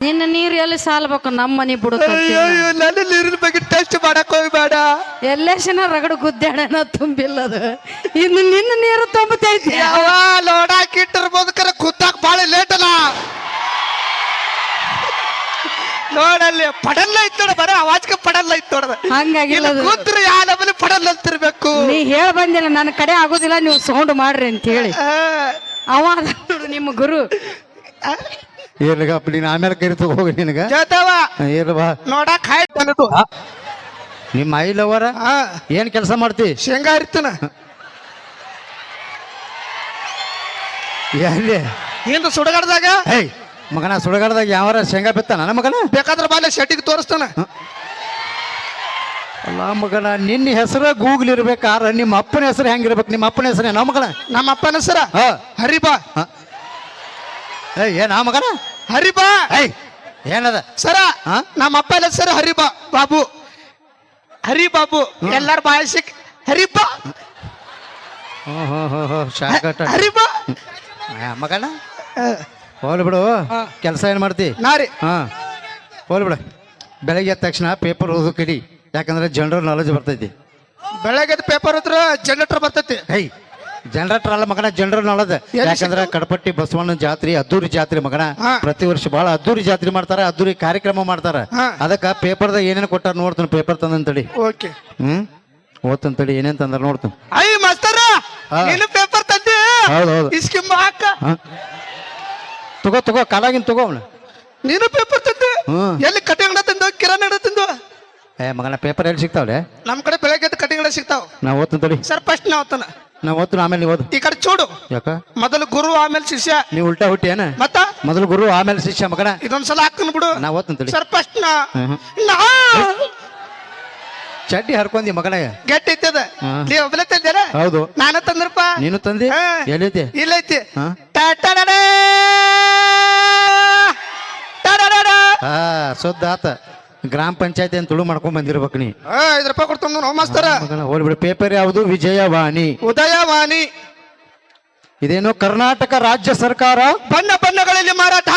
ನಿನ್ನ ನೀರು ಎಲ್ಲಿ ಸಾಲ್ಬೇಕು? ನಮ್ಮ ಮನೆ ಬಿಡುತ್ತ ಅಯ್ಯೋ ನನ್ನ ನೀರಿನ ಬಗ್ಗೆ ಟೆಸ್ಟ್ ಮಾಡಕ್ ಹೋಗ್ಬೇಡ. ಎಲ್ಲೆಶನ ರಗಡು ತುಂಬಿಲ್ಲ ಅದು ಇನ್ನು ನಿನ್ನ ನೀರು ತುಂಬತೈತಿ. ಯಾವ ಲೋಡಾಕಿಟ್ಟಿರ್ಬೋದಕ್ಕಾರ ಕುತ್ತಾಕ್ ಬಾಳ ಲೇಟ್ ಅಲ್ಲ. ನೋಡಲ್ಲಿ ಪಡಲ್ಲ ಐತ್ ನೋಡ ಬರ ಅವಾಜ್ಗೆ ಪಡಲ್ಲ ಐತ್ ನೋಡದ ಹಂಗಾಗಿಲ್ಲ ಅದು. ಕೂತ್ರ ಯಾ ನಮ್ಮಲ್ಲಿ ಪಡಲ್ಲ ಅಂತಿರ್ಬೇಕು. ನೀ ಹೇಳ ಬಂದಿಲ್ಲ ನನ್ನ ಕಡೆ ಆಗೋದಿಲ್ಲ ನೀವು ಸೌಂಡ್ ಮಾಡ್ರಿ ಅಂತ ಹೇಳಿ ಆ, ಅವ ಅದ ನೋಡು ನಿಮ್ಮ ಗುರು. ಇರ್ಲಿಗಪ್ಪ ನೀನು ಆಮೇಲೆ ಕರಿತು ಹೋಗಿ ನಿನಗೆ. ಬಾ. ನೋಡಕ್ ಹಾಯ್ತ ಅನ್ನೋದು ನಿಮ್ಮ ಐ ಲವರ? ಏನು ಏನ್ ಕೆಲಸ ಮಾಡ್ತಿ? ಶೇಂಗಾ ಇರ್ತನ ಎಲ್ಲಿ? ಹಿಂದ ಸುಡಗಡದಾಗ? ಹೇಯ್ ಮಗನ ಸುಡಗಾಡದಾಗ ಯಾವಾರ ಶೇಂಗಾ ಬಿತ್ತ? ನನ್ನ ಮಗನ? ಬೇಕಾದ್ರೆ ಬಾಲೆ ಶೆಟ್ಟಿಗೆ ತೋರಿಸ್ತಾನ. ಅಲ್ಲ ಮಗನ ನಿನ್ನ ಹೆಸರ ಗೂಗಲ್ ಇರ್ಬೇಕಾರ ನಿಮ್ಮ ಅಪ್ಪನ ಹೆಸರು ಹೆಂಗಿರ್ಬೇಕು? ನಿಮ್ಮ ಅಪ್ಪನ ಹೆಸರು ನಮ್ಮ ಮಗನ? ನಮ್ಮ ಅಪ್ಪನ ಹೆಸರ? ಹಾ. ಹರಿಬಾ ಏ ಏನ್ ಆ ಮಗನ? ಹರಿಬಾ? ಏನದ? ಸರ ನಮ್ಮ ನಮ್ಮ ಅಪ್ಪನ ಹೆಸರು ಹರಿಬಾ ಬಾಬು. ಹರಿ ಬಾಬು ಎಲ್ಲಾರ ಬಾಯ ಸಿಕ್. ಹರಿಬಾ? ಹರಿಬಾ? ಮಗನ? ಹೋಲ್ ಬಿಡು ಕೆಲಸ ಏನ್ ಮಾಡ್ತಿ? ನಾರಿ ಹಾ. ಹೋಲ್ ಬಿಡು. ಬೆಳಗ್ಗೆ ಎದ್ದ ತಕ್ಷಣ ಪೇಪರ್ ಓದು ಕಡಿ. ಯಾಕಂದ್ರೆ ಜನರಲ್ ನಾಲೆಜ್ ಬರ್ತೈತಿ. ಬೆಳಗ್ಗೆ ಪೇಪರ್ ಹತ್ರ ಜನರೇಟರ್ ಬರ್ತೈತಿ. ಹೈ ಜನರೇಟರ್ ಅಲ್ಲ ಮಗನ ಜನರಲ್ ನೋಡೋದು. ಯಾಕಂದ್ರೆ ಕಡಪಟ್ಟಿ ಬಸವಣ್ಣ ಜಾತ್ರೆ ಅದ್ದೂರಿ ಜಾತ್ರೆ ಮಗನ. ಪ್ರತಿ ವರ್ಷ ಬಹಳ ಅದ್ದೂರಿ ಜಾತ್ರೆ ಮಾಡ್ತಾರ ಅದ್ದೂರಿ ಕಾರ್ಯಕ್ರಮ ಮಾಡ್ತಾರ. ಅದಕ್ಕೆ ಪೇಪರ್ ಪೇಪರ್ದಾಗ ಏನೇನು ಕೊಟ್ಟಾರ ನೋಡ್ತಾನೆ ಪೇಪರ್ ತಂದಂತಡಿ. ಓಕೆ. ಹ್ಮ್? ಓದ್ತಾನ ತಡಿ ಏನೇನ್ ತಂದಾರ ನೋಡ್ತಾನೆ. ಐ ಮಾಸ್ತರ ನೀನು ಪೇಪರ್ ತಂದೆ? ಹೌದು ಹಾಕ. ತಗೋ ತಗೋ ಕಾಲಾಗಿನ್ ತಗೋ ಅವನು. ನೀನು ಪೇಪರ್ ತಂದು? ಎಲ್ಲಿ ಕಟಿಂಗ್ ತಂದು ಕಿರಣ್ ಅಂಗಡಿ ಏ ಮಗನ ಪೇಪರ್ ಎಲ್ಲಿ ಸಿಗ್ತಾವ್ರೆ ನಮ್ ಕಡೆ ಬೆಳಗ್ಗೆ ಕಟಿಂಗ್ ಸಿಗ್ತಾವ ನಾ ಓದ್ತಾನ ತಡಿ ಸರ್ ಫಸ್ಟ್ ನಾ ಓದ್ತಾನ. ನಾ ಓದ್ತೀನಿ ಆಮೇಲೆ ನೀವು ಓದು. ಈ ಕಡೆ ಚೂಡು. ಯಾಕ? ಮೊದಲು ಗುರು ಆಮೇಲೆ ಶಿಷ್ಯ. ನೀವು ಉಲ್ಟಾ ಹುಟ್ಟಿ ಏನ? ಮತ್ತ? ಮೊದಲು ಗುರು ಆಮೇಲೆ ಶಿಷ್ಯ ಮಗನ? ಇದೊಂದ್ಸಲ ಹಾಕ್ತಾನ ಬಿಡು. ನಾ ಓದ್ತೀನಿ ಸರ್ ಫಸ್ಟ್ ನಾ. ನಾ. ಚಡ್ಡಿ ಹರ್ಕೊಂಡಿ ಮಗನ? ಗಟ್ಟಿ ಇತ್ತದ. ನೀ ಒಬ್ಬಲೆ ತಂದೇನ ಹೌದು. ನಾನು ತಂದ್ರಪ್ಪ? ನೀನು ತಂದಿ. ಎಲ್ಲೈತಿ ಇಲ್ಲೈತಿ. ಐತಿ ಹಾ ಟಾಟಾಡಾಡ. ಟಾಟಾಡಾಡ. ಹಾ ಸುದ್ದ ಆತ. ಗ್ರಾಮ ಪಂಚಾಯತಿ ಅಂತ ತುಳು ಮಾಡ್ಕೊಂಡ್ ಬಂದಿರ್ಬೇಕು ನೀ. ಆ, ಐದ್ ರೂಪಾಯಿ ಕೊಡ್ತಾನ ನಾವು ಮಾಸ್ತರ. ಮಗನ ಹೋಗ್ಬಿಡು ಪೇಪರ್ ಯಾವುದು? ವಿಜಯವಾಣಿ. ಉದಯವಾಣಿ. ಇದೇನು ಕರ್ನಾಟಕ ರಾಜ್ಯ ಸರ್ಕಾರ? ಬಣ್ಣ ಬಣ್ಣಗಳಲ್ಲಿ ಮಾರಾಟ.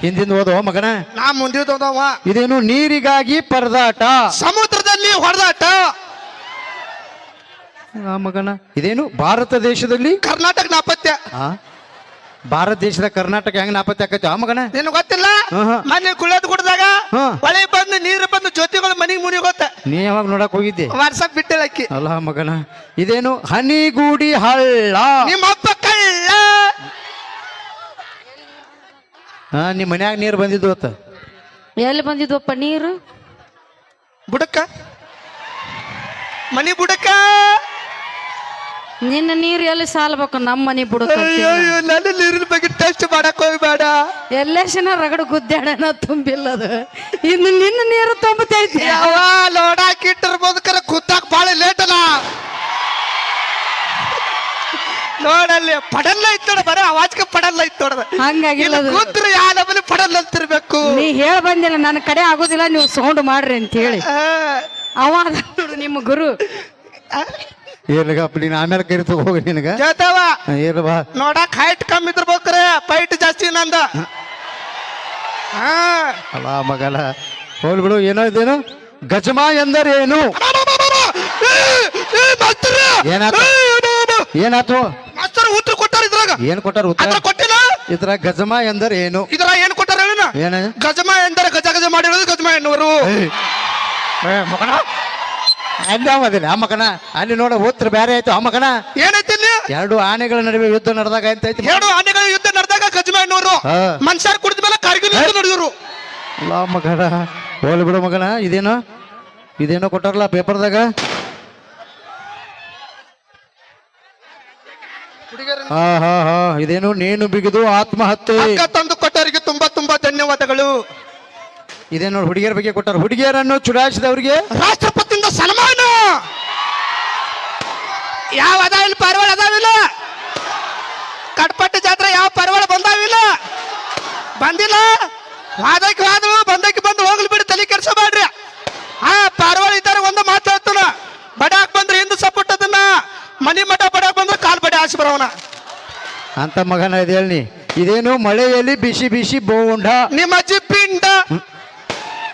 ಹಿಂದಿಂದ ಓದೋ ಮಗನ. ನಾ ಮುಂದಿದ್ದವ ಇದೇನು ನೀರಿಗಾಗಿ ಪರದಾಟ? ಸಮುದ್ರದಲ್ಲಿ ಹೊಡೆದಾಟ. ಆ ಮಗನ. ಇದೇನು ಭಾರತ ದೇಶದಲ್ಲಿ? ಕರ್ನಾಟಕ ನಾಪತ್ಯ ಆ? ಭಾರತ ದೇಶದ ಕರ್ನಾಟಕ ಹೆಂಗ್ ನಾಪತ್ತೆ ಆಕೈತಿ? ಆ ಮಗನ? ನಿನ್ ಗೊತ್ತಿಲ್ಲ? ಮನೆ. ಮೊನ್ನೆ ಕುಳ್ಳದ್ ಕುಡ್ದಾಗ ಹಾ. ಹೊಳೆ ಬಂದು ನೀರು ಬಂದು ಜ್ಯೋತಿಗಳು ಮನಿಗ್ ಮುನಿ ಗೊತ್ತ ನೀ ಯಾವಾಗ ನೋಡಕ್ ಹೋಗಿದ್ದೆ? ವಾಟ್ಸಪ್ ಬಿಟ್ಟಿಲ್ಲ ಅಕ್ಕಿ. ಅಲ್ಲ ಮಗನ ಇದೇನು ಹನಿಗೂಡಿ ಹಳ್ಳ? ನಿಮ್ಮ ಅಪ್ಪ ಕಳ್ಳ. ಹಾ ನಿಮ್ ಮನ್ಯಾಗ ನೀರು ಬಂದಿದ್ದು ಅತ್ತ ಎಲ್ಲಿ ಬಂದಿದ್ವಪ್ಪ ನೀರು? ಬುಡಕ್ಕ. ಮನಿ ಬುಡಕ್ಕ. ನಿನ್ನ ನೀರು ಎಲ್ಲಿ ಸಾಲ್ಬೇಕು? ನಮ್ಮ ಮನೆ ಬಿಡುತ್ತ ಅಯ್ಯೋ ನನ್ನ ನೀರಿನ ಬಗ್ಗೆ ಟೆಸ್ಟ್ ಮಾಡಕ್ ಹೋಗ್ಬೇಡ. ಎಲ್ಲೆಶನ ರಗಡು ಗುದ್ದಾಡನ ತುಂಬಿಲ್ಲದು? ಇನ್ನು ನಿನ್ನ ನೀರು ತುಂಬತೈತಿ. ಯಾವ ಲೋಡಾಕಿಟ್ಟಿರ್ಬೋದಕ್ಕಾರ ಕುತ್ತಾಕ್ ಬಾಳ ಲೇಟ್ ಅಲ್ಲ. ನೋಡಲ್ಲಿ ಪಡಲ್ಲ ಐತ್ ನೋಡ ಬರ ಅವಾಜ್ಕ ಪಡಲ್ಲ ಇತ್ತು ನೋಡದ ಹಂಗಾಗಿಲ್ಲ ಅದು. ಕೂತ್ರ ನಮ್ಮಲ್ಲಿ ಪಡಲ್ಲ ಅಂತಿರ್ಬೇಕು. ನೀ ಹೇಳ ಬಂದಿಲ್ಲ ನನ್ನ ಕಡೆ ಆಗೋದಿಲ್ಲ ನೀವು ಸೌಂಡ್ ಮಾಡ್ರಿ ಅಂತ ಹೇಳಿ ಆ, ಅವ ಅದ ನೋಡು ನಿಮ್ಮ ಗುರು. ಆ, ಇರ್ಲಿಗಪ್ಪ ನೀನು ಆಮೇಲೆ ಕರಿತು ಹೋಗಿ ನಿನಗ. ಜೋತವ್ವ ಇರ್ಲಿ ಬಾ. ನೋಡಕ್ ಹೈಟ್ ಕಮ್ಮಿ ಇದ್ರಬೇಕ್ರೆ ಫೈಟ್ ಜಾಸ್ತಿ ನಂದ. ಹಾ. ಅಲ್ಲ ಮಗಲ ಹೋಲ್ ಬಿಡು ಏನೋ ಇದೇನು? ಗಜಮಾ ಎಂದರೇನು ಏನಾತು? ಏನಾಯ್ತು ಮಾಸ್ತರ್ ಉತ್ತರ ಕೊಟ್ಟಾರ ಇದ್ರಾಗ? ಏನ್ ಕೊಟ್ಟಾರ ಉತ್ತರ? ಕೊಟ್ಟಿಲ್ಲ? ಇದ್ರ ಗಜಮ ಎಂದರೆ ಏನು? ಇದ್ರ ಏನ್ ಕೊಟ್ಟಾರ ಏನ? ಗಜಮ ಎಂದರೆ ಗಜ ಗಜ ಮಾಡಿರೋದು ಗಜಮ ಎನ್ನುವರು. ಮಗನ ಆ ಮಗನ ಅಲ್ಲಿ ನೋಡ ಉತ್ತರ ಬೇರೆ ಆಯ್ತು. ಅಮ್ಮಕನ ಮಗನ ಏನೈತಿ ಇಲ್ಲಿ? ಎರಡು ಆನೆಗಳ ನಡುವೆ ಯುದ್ಧ ನಡೆದಾಗ ಅಂತ ಐತಿ ಎರಡು ಆನೆಗಳ ಯುದ್ಧ ನಡೆದಾಗ ಗಜಮ ಮನುಷ್ಯ ಮನುಷ್ಯರು ಕುಡಿದ ಮೇಲೆ ಕಾರ್ಗಿಲ್ ಯುದ್ಧ ನಡೆದ್ರು ಅಲ್ಲ ಮಗನ ಹೋಗ್ಲಿ ಬಿಡು ಮಗನ ಇದೇನು? ಇದೇನೋ ಕೊಟ್ಟಾರಲ್ಲ ಪೇಪರ್ದಾಗ? ಹಾ ಹಾ ಹಾ ಇದೇನು ನೀನು ಬಿಗಿದು ಆತ್ಮಹತ್ಯೆ. ತಂದು ಕೊಟ್ಟವರಿಗೆ ತುಂಬಾ ತುಂಬಾ ಧನ್ಯವಾದಗಳು. ಇದೇ ನೋಡಿ ಹುಡುಗಿಯರ ಬಗ್ಗೆ ಕೊಟ್ಟಾರ? ಹುಡುಗಿಯರನ್ನು ಚುಡಾಯಿಸಿದವರಿಗೆ? ಸನ್ಮಾನ. ಯಾವ ಅದಾವಿಲ್ಲ ಪರ್ವಳ ಅದಾವಿಲ್ಲ. ಕಟ್ಪಟ್ಟ ಜಾತ್ರೆ ಯಾವ ಪರ್ವಳ ಬಂದಾವಿಲ್ಲ. ಬಂದಿಲ್ಲ. ವಾದಕ್ಕೆ ವಾದವು ಬಂದಕ್ಕೆ ಬಂದು ಹೋಗ್ಲಿ ಬಿಡಿ ತಲೆ ಕೆಲಸ ಮಾಡ್ರಿ ಆ ಪರ್ವಳ ಇದ್ದಾರೆ ಒಂದು ಮಾತು ಹೇಳ್ತಾನ. ಬಡಾಕ್ ಬಂದ್ರೆ ಹಿಂದ ಸಪೋರ್ಟ್ ಅದನ್ನ ಮನಿ ಮಠ ಬಡಾಕ್ ಬಂದ್ರೆ ಕಾಲ್ ಬಡಿ ಆಸೆ ಬರೋಣ ಅಂತ ಮಗನ ಇದೇಳಿ ಇದೇನು ಮಳೆಯಲ್ಲಿ ಬಿಸಿ ಬಿಸಿ ಬೋಂಡ. ನಿಮ್ಮ ಅಜ್ಜಿ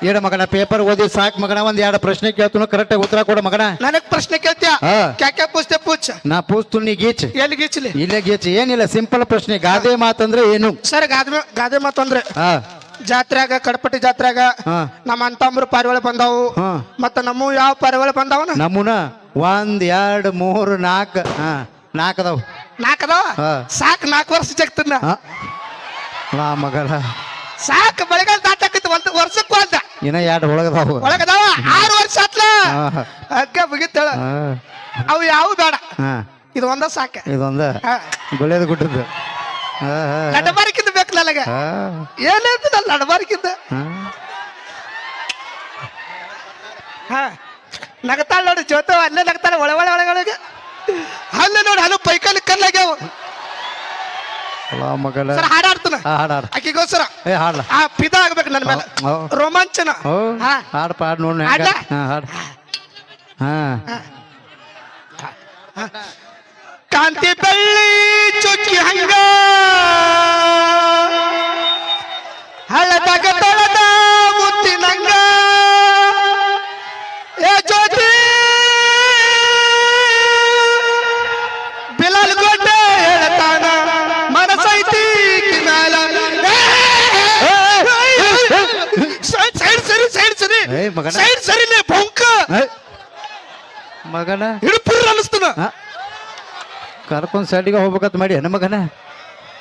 ಏಡ ಮಗನ ಪೇಪರ್ ಓದಿ ಸಾಕ್ ಮಗನ ಒಂದ್ ಎರಡು ಪ್ರಶ್ನೆ ಕೇಳ್ತುನು ಕರೆಕ್ಟ್ ಉತ್ತರ ಕೊಡ ಮಗನ. ನನಗ್ ಪ್ರಶ್ನೆ ಕೇಳ್ತೀಯ? ಹಾ. ಕ್ಯಾಕೆ ಪೂಜ್ತೆ ಪೂಜ್ ನಾ ಪೂಸ್ತು ನೀ ಗೀಚ್. ಎಲ್ಲಿ ಗೀಚ್ಲಿ? ಇಲ್ಲೇ ಗೀಚ್. ಏನಿಲ್ಲ ಸಿಂಪಲ್ ಪ್ರಶ್ನೆ. ಗಾದೆ ಮಾತಂದ್ರೆ ಏನು? ಸರ್ ಗಾದೆ ಗಾದೆ ಮಾತು ಅಂದ್ರೆ ಹಾ. ಜಾತ್ರೆಗ ಕಡಪಟ್ಟಿ ಜಾತ್ರೆಗ ಹಾ. ನಮ್ಮ ಅಂತಂಬ್ರು ಪಾರಿವಾಳ ಬಂದಾವು. ಹಾ. ಮತ್ತ ನಮ್ಮ ಯಾವ ಪಾರಿವಾಳ ಬಂದಾವನ? ನಮೂನ ಒಂದ್ ಎರಡ್ ಮೂರ್ ನಾಲ್ಕ ಹಾ ನಾಲ್ಕು ಅದಾವ. ನಾಕ್ ಅದಾವ? ಹಾ. ಸಾಕ್ ನಾಲ್ಕು ವರ್ಷ ಜಗತ್ತನ್ನ. ನಾ ಮಗಳ. ಸಾಕ್ ಬೆಳಗಾಲ ದಾಟ ದಾಟಾಕೈತಿ ಒಂದ್ ವರ್ಷಕ್ಕೆ ಇನ್ನ ಎರಡು ಒಳಗದಾವ. ಒಳಗದಾವ? ಆರು ವರ್ಷ ಆತ್ಲ. ಅಕ್ಕ ಮುಗಿತಾಳ. ಅವು ಯಾವ ಬೇಡ. ಹಾ. ಇದು ಒಂದ ಸಾಕ. ಇದೊಂದ. ಹಾ. ಗುಳ್ಳೆದು ಗುಡ್ಡದ್ದು ನಡಬಾರಿಕಿಂದ ಬೇಕು ನನಗ ಹಾ. ಏನೇಂತ ನಡಬಾರಿಕಿಂದ ಹಾ. ನಗತಾಳ ನೋಡಿ ಜೋತವ ಅಲ್ಲೇ ನಗತಾಳ ಒಳ ಒಳ ಒಳಗೊಳಗೆ. ಅಲ್ಲೇ ನೋಡಿ ಅಲ್ಲೂ ಪೈಕಾಲಿ ಕಲ್ಲಾಗ್ಯಾವ ಲಾ ಮಗಳ. ಸರ್ ಹಾಡಾಡ್ತಾನ ಹಾ ಹಾಡಾಡ ಆಕಿಗೋಸ್ಕರ. ಏ ಹಾಡ್ಲ. ಆ ಪಿದ ಆಗ್ಬೇಕು ನನ್ನ ಮೇಲೆ. ಹೌ- ಹೌ. ರೋಮಾಂಚನ. ಹಾ ಹಾಡಪ್ಪ ಹಾಡು ನೋಡಿ ಹಾಡ? ಹಾ. ಹಾಡು ಹಾ. ಕಾಂತಿ ಬೆಳ್ಳಿ ಚುಕ್ಕಿ ಹಂಗ. ಏ ಮಗನ. ಸೈಡ್ ಸರಿಲೇ ಏ, ಮಗನ. ಹಿಡ್ಪುರ್ ಅನಿಸ್ತನ. ಕರ್ಕೊಂಡ್ ಸೈಡಿಗೆ ಹೋಗ್ಬೇಕಂತ ಮಾಡಿ ಹೆಣ್ಣ ಮಗನ?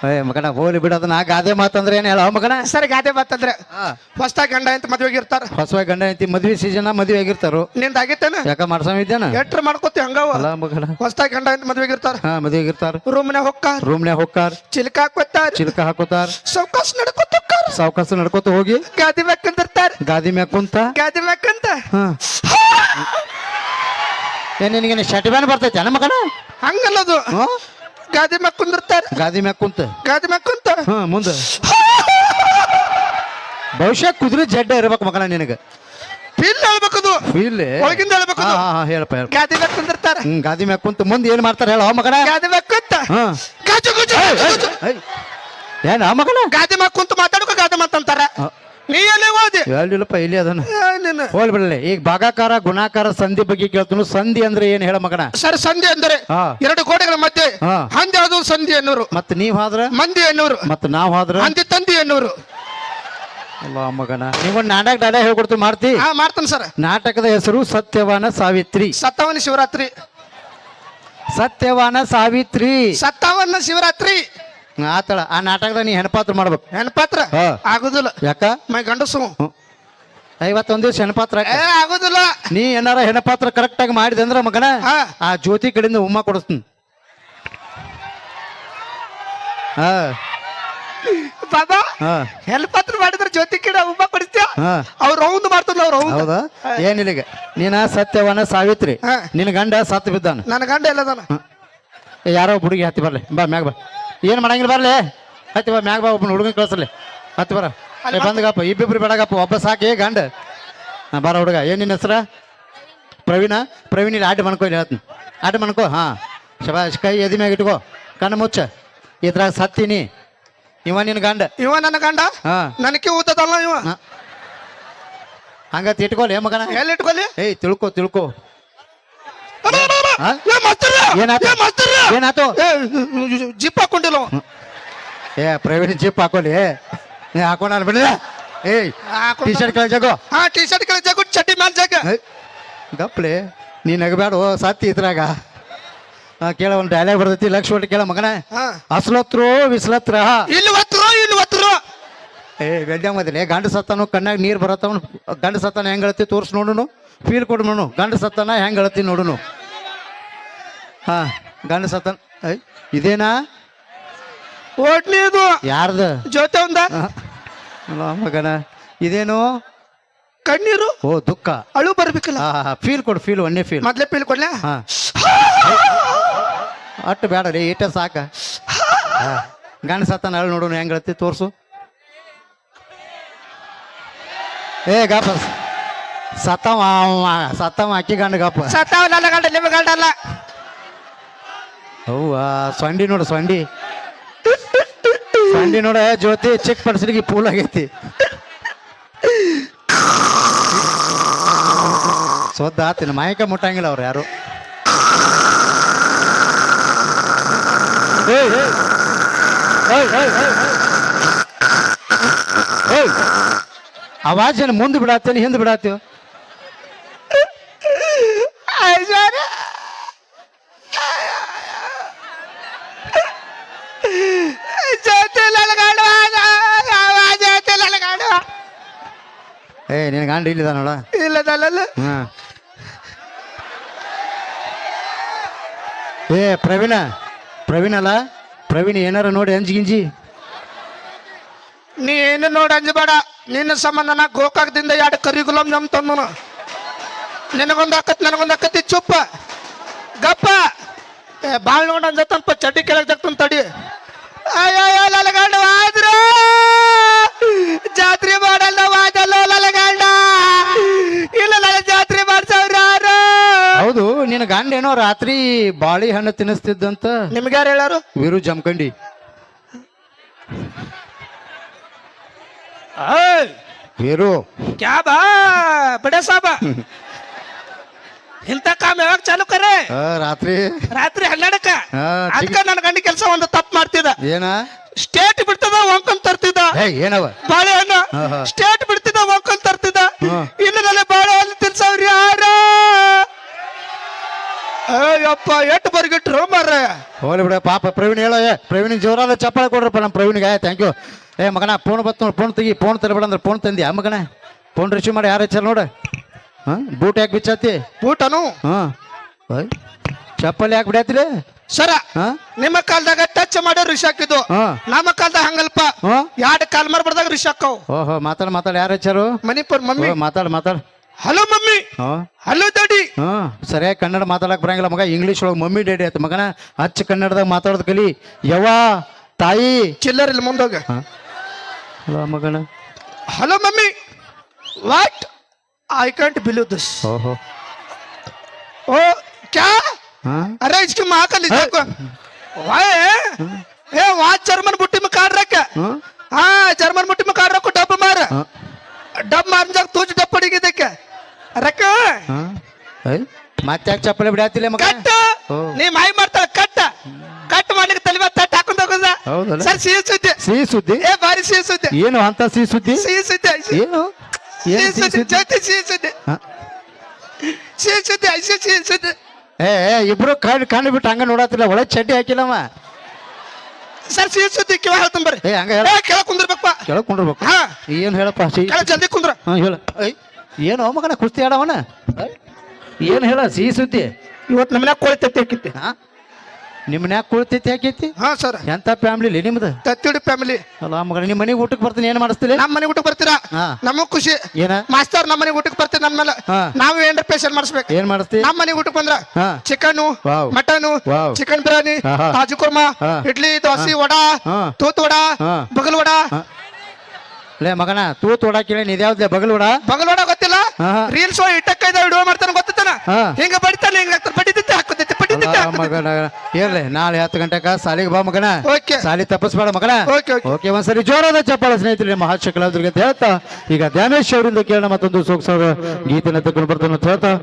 ಏ ಮಗನ ಹೋಲಿ ಬಿಡೋದು ನಾ ಗಾದೆ ಮಾತಂದ್ರೆ ಏನು ಹೇಳ ಮಗನ? ಸರಿ ಗಾದೆ ಮಾತಂದ್ರೆ. ಫಸ್ಟ್ ಹೊಸ್ತಾಗ ಗಂಡ ಅಂತ ಮದ್ವೆಗೆ ಇರ್ತಾರ. ಹೊಸವ ಗಂಡ ಐತಿ ಮದ್ವೆ ಸೀಸನ್ ಮದ್ವೆ ಆಗಿರ್ತಾರೋ ನಿಂದ ಆಗೈತೇನ ಯಾಕ ಮಾಡ್ಸಮ್ ಇದ್ದೇನ? ಎಟ್ರ ಮಾಡ್ಕೋತಿ ಹಂಗವ? ಅಲ್ಲ ಮಗನ. ಹೊಸ್ತಾಗ ಗಂಡ ಅಂತ ಮದ್ವೆಗೆ ಇರ್ತಾರ. ಹಾ ಮದ್ವೆ ಆಗಿರ್ತಾರ ರೂಮ್ನ್ಯಾಗ ಹೊಕ್ಕ ರೂಮ್ನ್ಯಾಗ ಹೋಗ್ತಾರ ಚಿಲ್ಕ ಹಾಕೋತಾರ ಚಿಲ್ಕ ಹಾಕೋತಾರ ಸೌಕಾಸ್ ನಡ್ಕೋತ ಸಾವ್ಕಾಸ ನಡ್ಕೋತ ಹೋಗಿ. ಗಾದಿ ಬೇಕಂದಿರ್ತಾರ ಗಾದಿ ಮ್ಯಾಗ ಕುಂತ ಗಾದಿ ಬೇಕಂತ ಹಾ ಏನ್ ನಿನಗೆ ಶರ್ಟ್ ಬ್ಯಾನ್ ಬರ್ತೈತೆ ಅಣ್ಣ ಮಗನ ಹಂಗಲ್ಲದು ಗಾದಿ ಮ್ಯಾಗ ಕುಂದಿರ್ತಾರ ಗಾದಿ ಮ್ಯಾಗ ಕುಂತ ಗಾದಿ ಮ್ಯಾಗ ಕುಂತ ಹಾ ಮುಂದ ಬಹುಶಃ ಕುದುರೆ ಜಡ್ಡ ಇರ್ಬೇಕು ಮಗನ ನಿನಗ ಫೀಲ್ ಹೇಳ್ಬೇಕದು ಇಲ್ಲಿ ಒಳಗಿಂದ ಹೇಳ್ಬೇಕು ಹಾ ಅದು. ಹಾ ಹಾ, ಹೇಳಪ್ಪ ಹೇಳಪ್ಪ ಗಾದಿ ಮ್ಯಾಗ ಕುಂದಿರ್ತಾರ ಹ್ಮ್ ಗಾದಿ ಮ್ಯಾಗ ಕುಂತ ಮುಂದೆ ಏನ್ ಮಾಡ್ತಾರೆ ಹೇಳ ಮಗನ ಗಾದಿ ಮ್ಯಾಗ ಕುಂತ ಹಾ ಗಾಜು ಗುಜು. ಏಯ್, ಮಗನ ಗಾದಿ ಮ್ಯಾಗ ಕುಂತ ಮಾತಾಡ್ಕೊ ಗಾದಿ ಮಾತಂತಾರ. ನೀ ಎಲ್ಲಿ ಹೇಳಿಲ್ಲಪ್ಪ ಇಲ್ಲಿ ಅದನ್ನ. ಹೋಲ್ ಬಿಡಲಿ. ಈಗ ಭಾಗಾಕಾರ ಗುಣಾಕಾರ ಸಂಧಿ ಬಗ್ಗೆ ಕೇಳ್ತಾನು. ಸಂಧಿ ಅಂದ್ರೆ ಏನ್ ಹೇಳ ಮಗನ? ಸರ್ ಸಂಧಿ ಅಂದರೆ ಹಾ. ಎರಡು ಕೋಟೆಗಳ ಮಧ್ಯೆ ಹಾ. ಹಂದಿ ಅದು ಸಂಧಿ ಎನ್ನುವರು. ಮತ್ ನೀವ್ ಹಾದ್ರ ಮಂದಿ ಎನ್ನುವರು. ಮತ್ ನಾವ್ ಹಾದ್ರ ಹಂದಿ ತಂದಿ ಎನ್ನುವರು. ಅಲ್ಲ ಮಗನ ನೀವು ನಾಟಕ ಡಾಡ ಹೇಳ್ಕೊಡ್ತು ಮಾಡ್ತಿ? ಹಾ ಮಾಡ್ತಾನೆ ಸರ್. ನಾಟಕದ ಹೆಸರು ಸತ್ಯವಾನ ಸಾವಿತ್ರಿ. ಸತ್ತವನ ಶಿವರಾತ್ರಿ. ಸತ್ಯವಾನ ಸಾವಿತ್ರಿ. ಸತ್ತವನ ಶಿವರಾತ್ರಿ. ಆತಳ. ಆ ನಾಟಕದಾಗ ನೀ ಹೆಣ್ಪಾತ್ರ ಮಾಡ್ಬೇಕು. ಹೆಣ್ಪಾತ್ರ? ಹಾ. ಆಗುದಿಲ್ಲ. ಯಾಕ? ಮೈ ಗಂಡಸು. ಐವತ್ತೊಂದ್ ದಿವ್ಸ ಹೆಣ್ಪಾತ್ರ. ಏ ಆಗುದಿಲ್ಲ. ನೀ ಏನಾರ ಹೆಣ್ಪಾತ್ರ ಕರೆಕ್ಟ್ ಆಗಿ ಮಾಡಿದೆ ಅಂದ್ರ ಮಗನ ಹಾ. ಆ ಜ್ಯೋತಿ ಕಡೆಯಿಂದ ಉಮ್ಮ ಕೊಡಿಸ್ತೀನಿ. ಹಾ. ಬಾಬಾ ಹಾ. ಮಾಡಿದ್ರೆ ಕಿಡ ಉಮ್ಮ ಕೊಡಿಸ್ತೀಯ? ಹಾ. ಅವ್ರು ರೌಂಡ್ ಮಾಡ್ತಾರ ಅವ್ರು ಹೌದಾ? ಏನಿಲ್ಲ ಈಗ ನೀನ ಸತ್ಯವನ ಸಾವಿತ್ರಿ. ಹಾ. ನಿನ್ನ ಗಂಡ ಸತ್ ಬಿದ್ದಾನ. ನನ್ನ ಗಂಡ ಎಲ್ಲದಾನ ಯಾರೋ ಹುಡುಗಿ ಹತ್ತಿ ಬರ್ಲಿ. ಬಾ ಮ್ಯಾಗ ಬಾ. ಏನ್ ಮಾಡಂಗಿಲ್ಲ ಬರ್ಲಿ. ಹತ್ತಿ ಬಾ ಮ್ಯಾಗ ಬಾ ಒಬ್ಬನ ಹುಡುಗನ ಕಳ್ಸಲಿ ಹತ್ತಿ ಬರ. ಏ ಬಂದಗಪ್ಪ ಇಬ್ಬಿಬ್ರು ಬೇಡಗಪ್ಪ ಒಬ್ಬ ಸಾಕಿ ಗಂಡ. ಹಾ ಬಾರ ಹುಡುಗ. ಏನ್ ನಿನ್ನ ಹೆಸರ? ಪ್ರವೀಣ. ಪ್ರವೀಣ್ ಇಲ್ಲಿ ಆಟ ಮಾಡ್ಕೊ ಇಲ್ಲಿ ಹೇಳ್ತೀನಿ. ಆಟ ಮಾಡ್ಕೊ ಹಾ. ಶಬಾಷ್ ಕೈ ಎದಿ ಮ್ಯಾಗ ಇಟ್ಕೋ. ಕಣ್ಣು ಮುಚ್ಚ. ಇದ್ರಾಗ ಸತ್ತೀನಿ. ಇವ ನಿನ್ನ ಗಂಡ. ಇವ ನನ್ನ ಗಂಡ? ಹಾ. ನನಗೆ ಊತದಲ್ಲ ಇವ. ಹಂಗತ್ ಇಟ್ಕೊಲಿ ಮಗನ? ಎಲ್ಲಿ ಇಟ್ಕೊಲಿ? ಏಯ್ ತಿಳ್ಕೊ ತಿಳ್ಕೊ. ಹಾ? ಏ ಮಾಸ್ತರ್ರ! ಏನಾತು? ಏ ಮಾಸ್ತರ್ರ! ಏನಾತು ಏ, ಜಿಪ್ ಹಾಕೊಂಡಿಲ್ಲ ಅವ. ಏ ಪ್ರವೀಣ್ ಜಿಪ್ ಹಾಕೊಳ್ಳಿ ನೀ ಹಾಕೊಂಡ ಬಿಡಿಲ್ಲ ಏಯ್ ಹಾಕೊಂಡ- ಟಿ ಶರ್ಟ್ ಕೆಳಗೆ ಜಗೋ ಹಾ ಟಿ ಶರ್ಟ್ ಕೆಳಗೆ ಜಗ್ಗು ಚಡ್ಡಿ ಮ್ಯಾಲ ಜಗ್ಗ ಏಯ್, ಗಪ್ಲೆ ನೀ ನಗಬೇಡ ಸತ್ತಿ ಇದ್ರಾಗ ಹಾ ಕೇಳ ಒಂದು ಡೈಲಾಗ್ ಬರ್ತೈತಿ ಲಕ್ಷ ಒಟ್ಟು ಕೇಳ ಮಗನ ಹಾ ಅಸ್ಲತ್ರು ವಿಸ್ಲತ್ರ ಇಲ್ಲಿ ಒತ್ತರು ಇಲ್ಲಿ ಒತ್ತರು ಏ ಗಡ್ಡ ಮದಿಲೆ ಗಂಡ ಸತ್ತನು ಕಣ್ಣಾಗ ನೀರು ಬರತ್ತವನು. ಗಂಡ ಸತ್ತನ ಹೆಂಗ್ ಹೇಳ್ತಿ ತೋರ್ಸ್ ನೋಡುನು? ಫೀಲ್ ಕೊಡು ನೋಡು ಗಂಡ ಸತ್ತನ ಹೆಂಗ್ ಹೇಳ್ತಿ ನೋಡುನು? ಹಾ ಗಂಡ ಸತ್ತಾನ ಇದೇನಾ? ಹೋಟ್ಲಿ ಇದು ಯಾರ್ದು? ಜೊತೆ ಒಂದ. ಮಗನ ಇದೇನು? ಕಣ್ಣೀರು. ಓ ದುಃಖ. ಅಳು ಬರ್ಬೇಕಲ್ಲ. ಫೀಲ್ ಕೊಡು ಫೀಲ್ ಒನ್ನೇ ಫೀಲ್ ಮೊದ್ಲೇ ಫೀಲ್ ಕೊಡ್ಲ? ಅಟ್ಟು ಬೇಡ ರೀ ಈಟ ಸಾಕ. ಗಂಡ ಸತ್ತಾನ ಅಳು ನೋಡೋಣ ಹೆಂಗ್ ಹೇಳ್ತಿ ತೋರ್ಸು. ಏ ಗಪ್ಪ ಸತ್ತವ ಅವ ಸತ್ತವ ಅಕ್ಕಿ ಗಂಡ ಗಪ್ಪ ಸತ್ತಾವ ನನ್ನ ಗಂಡ ನಿಮ್ಮ ಗಂಡ ಅಲ್ಲ ಅವ್ವ ಸೊಂಡಿ ನೋಡು ಸೊಂಡಿ ಮಂಡಿ ನೋಡ ಜ್ಯೋತಿ ಚಿಕ್ಕ ಪಡಿಸ್ಲಿಕ್ಕೆ ಪೂಲ್ ಆಗೈತಿ ಸೊದ್ದ ಆತಿನ ಮಾಯಕ ಮುಟ್ಟಂಗಿಲ್ಲ ಅವ್ರು ಯಾರು ಏಯ್, ಏಯ್. ಏಯ್, ಏಯ್, ಏಯ್, ಏಯ್. ಏನು ಮುಂದೆ ಬಿಡಾತೇನೆ ಹಿಂದೆ ನನಗಾಡುವ ಏ ನಿನ್ ಗಂಡ ಇಲ್ಲಿದ ನೋಡ ಇಲ್ಲದಲ್ಲ ಹಾಂ. ಏ ಪ್ರವೀಣ ಪ್ರವೀಣ್ ಅಲ್ಲ? ಪ್ರವೀಣ್ ಏನಾರ ನೋಡಿ ಅಂಜಿ ಗಿಂಜಿ? ನೀ ಏನು ನೋಡಿ ಅಂಜಬೇಡ ನಿನ್ನ ಸಂಬಂಧ ನಾ ಗೋಕಾಕದಿಂದ ಎರಡು ಕರಿ ಗುಲಾಬ್ ಜಾಮ್ ತಂದನು. ನಿನಗೊಂದು ಆಕತ್ ನನಗೊಂದು ಆಕತಿ ಚುಪ್ಪ. ಗಪ್ಪ. ಬಾಳ್ ನೋಡ್ ಅಂಜತ್ತಂಪ ಚಡ್ಡಿ ಕೆಳಗೆ ಜಗ್ತನ್ ತಡಿ. ಅಯ್ಯೋ ಲಲಗಂಡ ವಾದ್ರ. ಜಾತ್ರೆ ಮಾಡಲ್ಲ ವಾದಲ್ಲ ಲಲಗಂಡ. ಇಲ್ಲ ಲಲ ಜಾತ್ರೆ ಮಾಡ್ಸವ್ರ ಹೌದು ನಿನ್ನ ಗಂಡ ಏನೋ ರಾತ್ರಿ ಬಾಳಿ ಹಣ್ಣು ತಿನ್ನಿಸ್ತಿದ್ದಂತ ನಿಮ್ಗೆ ಯಾರು ಹೇಳಾರು? ವೀರು ಜಮ್ಕಂಡಿ. ಏಯ್ ವೀರು ಕ್ಯಾ ಬಾ? ಬಡೆ ಸಾಬ. ಇಂಥ ಕಾಮ ಯಾವಾಗ ಚಾಲು ಕರೆ? ಆ, ರಾತ್ರಿ. ರಾತ್ರಿ ಹನ್ನೆರಡಕ್ಕ. ಹಾ, ಅದಕ್ಕ ನನ್ನ ಗಂಡ ಕೆಲಸ ಒಂದು ತಪ್ಪು ಮಾಡ್ತಿದ್ದ. ಏನ? ಸ್ಟೇಟ್ ಬಿಡ್ತದ ಒಂಕೊಂಡ್ ತರ್ತಿದ್ದ. ಏ ಏನವ? ಬಾಳೆಹಣ್ಣು. ಹಾ, ಹಾ. ಸ್ಟೇಟ್ ಬಿಡ್ತಿದ್ದ ಒಂಕೊಂಡ್ ತರ್ತಿದ್ದ. ಹಾ. ಇಲ್ಲ ನನ್ನ ಬಾಳೆಹಣ್ಣು ತಿನ್ಸವ್ರಿ ಯಾರ? ಅಯ್ಯಪ್ಪ ಎಟ್ಟು ಬರ್ಗಿಟ್ರು ಮಾರ್ರೆ? ಹೋಗ್ಲಿ ಬಿಡ ಪಾಪ ಪ್ರವೀಣ್ ಹೇಳೋ ಪ್ರವೀಣ್ ಜೋರಾದ ಚಪ್ಪಾಳೆ ಕೊಡ್ರಪ್ಪ ನಮ್ಮ ಪ್ರವೀಣ್ಗೆ. ಥ್ಯಾಂಕ್ ಯು ಏ ಮಗನ ಫೋನ್ ಬತ್ತು ನೋಡಿ ಫೋನ್ ತೆಗಿ ಫೋನ್ ತರಬೇಡ ಅಂದ್ರೆ ಫೋನ್ ತಂದಿ ಆ ಮಗನ? ಫೋನ್ ರಿಸೀವ್ ಮಾಡಿ ಯಾರು ಹಚ್ಚಾರ ನೋಡು. ಹಾಂ ಬೂಟ್ ಯಾಕೆ ಬಿಚ್ಚಾತಿ? ಬೂಟನು? ಹಾಂ. ಚಪ್ಪಲಿ ಯಾಕೆ ಬಿಡಾತಿರಿ ಸರ ನಿಮ್ಮ ಕಾಲದಾಗ ಟಚ್ ಮಾಡಿ ರಿಶ್ ಹಾಕಿದ್ದು. ನಮ್ಮ ಕಾಲದಾಗ ಹಂಗಲ್ಪ. ಎರಡು ಕಾಲ್ ಮಾಡ್ಬಾರ್ದಾಗ ರಿಶ್ ಹಾಕವು. ಓಹೋ ಮಾತಾಡ ಮಾತಾಡ ಯಾರು ಹಚ್ಚಾರು? ಮಣಿಪುರ್ ಮಮ್ಮಿ. ಮಾತಾಡ ಮಾತಾಡ. Hello mummy. ಹಾಂ. Hello daddy. ಹಾ ಸರಿಯಾಗಿ ಕನ್ನಡ ಮಾತಾಡಕ್ ಬರಂಗಿಲ್ಲ ಮಗ ಇಂಗ್ಲೀಷ್ ಒಳಗೆ ಮಮ್ಮಿ ಡ್ಯಾಡಿ ಆಯ್ತು ಮಗನ. ಹಚ್ಚ ಕನ್ನಡದಾಗ ಮಾತಾಡೋದು ಕಲಿ. ಯವ್ವ ತಾಯಿ. ಚಿಲ್ಲರ್ ಇಲ್ಲಿ ಮುಂದೋಗ ಹಲೋ ಮಗನ hello mummy what I can't believe this ಓಹೋ ओ क्या ಹಾಂ अरे इसकी माँ का लीजिए को वाह ए वहाँ जर्मन बुट्टी में काट रखे ಹಾಂ हाँ जर्मन बुट्टी में काट रखो डब मार ಹಾಂ डब मार जाग तुझ डब पड़ेगी देखे रख ಹಾಂ ಐ ಮತ್ತೆ ಯಾಕೆ ಚಪ್ಪಲಿ ಬಿಡಾತಿಲ್ಲ ಮಗ ಕಟ್ ಓ. ನೀ ಮಾಯಿ ಮಾಡ್ತಾಳ ಕಟ್ ಕಟ್ ಮಾಡ್ಲಿಕ್ಕೆ ತಲೆ ಮೇಲೆ ತಟ್ಟು ಹಾಕೊಂಡ್ ಹೋಗುದ ಹೌದಲ್ಲ? ಸರ್ ಸಿಹಿ ಸುದ್ದಿ. ಸಿಹಿ ಸುದ್ದಿ? ಏ ಬಾರಿ ಸಿಹಿ ಸುದ್ದಿ. ಏನು ಅಂತ ಸಿಹಿ ಸುದ್ದಿ? ಸಿಹಿ ಸುದ್ದಿ ಏನು? ಸಿಹಿ ಸುದ್ದಿ ಜೊತೆ ಸಿಹಿ ಸುದ್ದಿ. ಸಿಹಿ ಸುದ್ದಿ ಐಸಿ ಸಿಹಿ ಸುದ್ದಿ. ಏ ಇಬ್ರು ಕಣ್ಣು ಕಣ್ಣು ಬಿಟ್ಟು ಹಂಗ ನೋಡತ್ತಿಲ್ಲ ಒಳಗೆ ಚಡ್ಡಿ ಹಾಕಿಲ್ಲವ. ಸರ್ ಸಿಹಿ ಸುದ್ದಿ ಕೇಳ ಹೇಳ್ತಾನೆ ಬರ್ರಿ. ಏ ಹಂಗ ಹೇಳ. ಕೆಳ ಕುಂದಿರ್ಬೇಕಪ್ಪ ಕೆಳಗೆ ಕುಂಡ್ರಬೇಕು ಹಾ. ಏನು ಹೇಳಪ್ಪ ಸಿಹಿ ಕೆಳಗ್ ಜಲ್ದಿ ಕುಂದ್ರ. ಹಾಂ ಹೇಳ. ಏನು ಮಗನ ಕುಸ್ತಿ ಆಡವನ? ಏನು ಹೇಳ ಸಿಹಿ ಸುದ್ದಿ? ಇವತ್ತು ನಮ್ಮನೆ ಕೋಳಿ ತತ್ತಿ ಹಾಕಿತ್ತೆ ಹಾಂ? ನಿಮ್ಮನ್ಯಾಗ ಕುಳಿತೈತಿ ಹಾಕೈತಿ ಹಾ ಸರ್ ಎಂತ ಫ್ಯಾಮ್ಲಿ ನಿಮ್ದು ತತ್ತಿಡಿ ಫ್ಯಾಮಿಲಿ ಅಲ್ಲ ಮಗನ ನಿಮ್ಮ ಮನೆಗೆ ಊಟಕ್ಕೆ ಬರ್ತೀನಿ ಏನು ಮಾಡಿಸ್ತಿಲ್ಲ ನಮ್ಮ ಮನೆ ಊಟಕ್ಕೆ ಬರ್ತೀರಾ ಹಾ. ನಮಗ್ ಖುಷಿ ಏನ ಮಾಸ್ತರ್ ನಮ್ಮ ಮನೆ ಊಟಕ್ಕೆ ಬರ್ತೀರಿ ನಮ್ಮ ಮೇಲೆ ಹಾ. ನಾವು ಏನ್ರ ಪೇಷನ್ ಮಾಡಿಸ್ಬೇಕು ಏನ್ ಮಾಡಿಸ್ತಿ ನಮ್ಮ ಮನೆ ಊಟಕ್ಕೆ ಬಂದ್ರ ಹಾ. Chicken wow. Mutton wow. Chicken biryani Thaju ಕಾಜು ಕುರ್ಮಾ ಹಾ. ಇಡ್ಲಿ ದೋಸೆ ವಡಾ ಹಾ. ತೂತ್ ವಡಾ ಹಾ. ಬಗಲ್ ವಡಾ ಲೇ ಮಗನ ತೂ ತೋಡಾ ಕೇಳಿ ಇದ್ಯಾವ್ದೇ ಬಗಲ್ ವಡಾ ಬಗಲ್ ವಡಾ ಗೊತ್ತಿಲ್ಲ. ರೀಲ್ಸ್ ಇಟ್ಟಕ್ಕ ವಿಡಿಯೋ ಮಾಡ್ತಾನೆ ಗೊತ್ತಾನ ಹಾ. ಹಿಂಗ ಬಡಿತಾನೆ ಹಿಂಗ ಬಡಿದಿತ್ತೆ ಮಗನ ಇರ್ಲಿ ನಾಳೆ ಹತ್ತು ಗಂಟೆಕ ಸಾಲಿಗೆ ಬಾ ಮಗನ. ಓಕೆ. ಸಾಲಿ ತಪ್ಪಿಸ್ಬೇಡ ಮಗನ. Okay okay. ಒಂದ್ಸರಿ ಜೋರಾದ ಚಪ್ಪಾಳ ಸ್ನೇಹಿತರೆ ಮಹಾಶಕಲಾದ್ರಿಗೆ ಅಂತ ಹೇಳ್ತಾ ಈಗ ಧ್ಯಾನೇಶ್ ಅವರಿಂದ ಕೇಳೋಣ ಮತ್ತೊಂದು ಸೊಗಸಾದ ಗೀತೆನ ತಗೊಂಡು ಬರ್ತಾನೆ ಅಂತ ಹೇಳ್ತಾ.